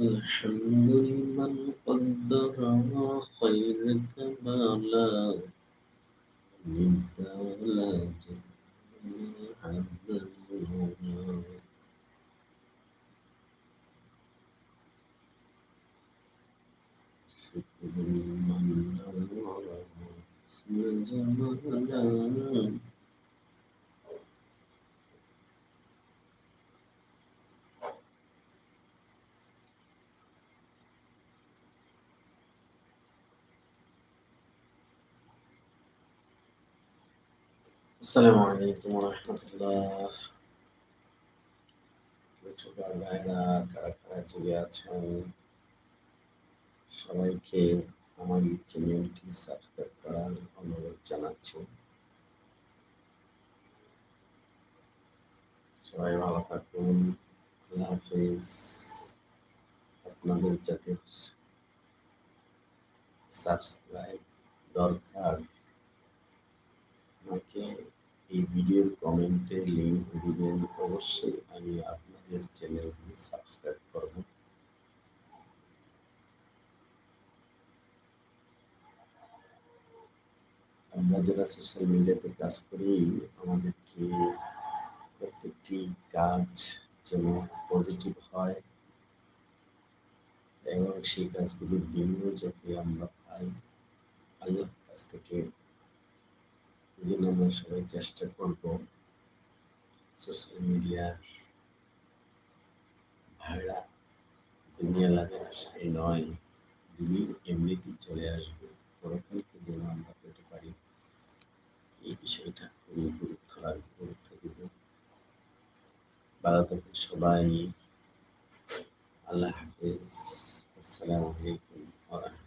الحمد لمن قدر خيرك بلا منت ولا عند الهنا شكر لمن نور اسم جمالك আসসালামু আলাইকুম রহমতুল্লাহ। ইউটিউবার ভাইরা কারা কারা চলে আছেন সবাইকে আমার এই চ্যানেলটি সাবস্ক্রাইব করার অনুরোধ জানাচ্ছি। সবাই ভালো থাকুন, আল্লাহ হাফিজ। আপনাদের যাতে সাবস্ক্রাইব দরকার আমাকে এই ভিডিওর কমেন্টে লিঙ্ক দিবেন অবশ্যই। আমি আপনাদের চ্যানেলটি সাবস্ক্রাইব করব। আমরা যারা সোশ্যাল মিডিয়াতে কাজ করি, আমাদেরকে প্রত্যেকটি কাজ যেন পজিটিভ হয় এবং সেই কাজগুলির বিনিময় যাতে আমরা পাই, আল্লাহর কাছ থেকে এই জন্য আমরা সবাই চেষ্টা করব সোশ্যাল মিডিয়ার ভাড়া দুনিয়া লাগে আশায় নয় দিবি এমনিতেই চলে আসবে। পরকালকে যেন আমরা পেতে পারি, এই বিষয়টা খুবই গুরুত্ব আর গুরুত্ব দিব। ভালো থাকুন সবাই। আল্লাহ হাফিজ। আসসালামু আলাইকুম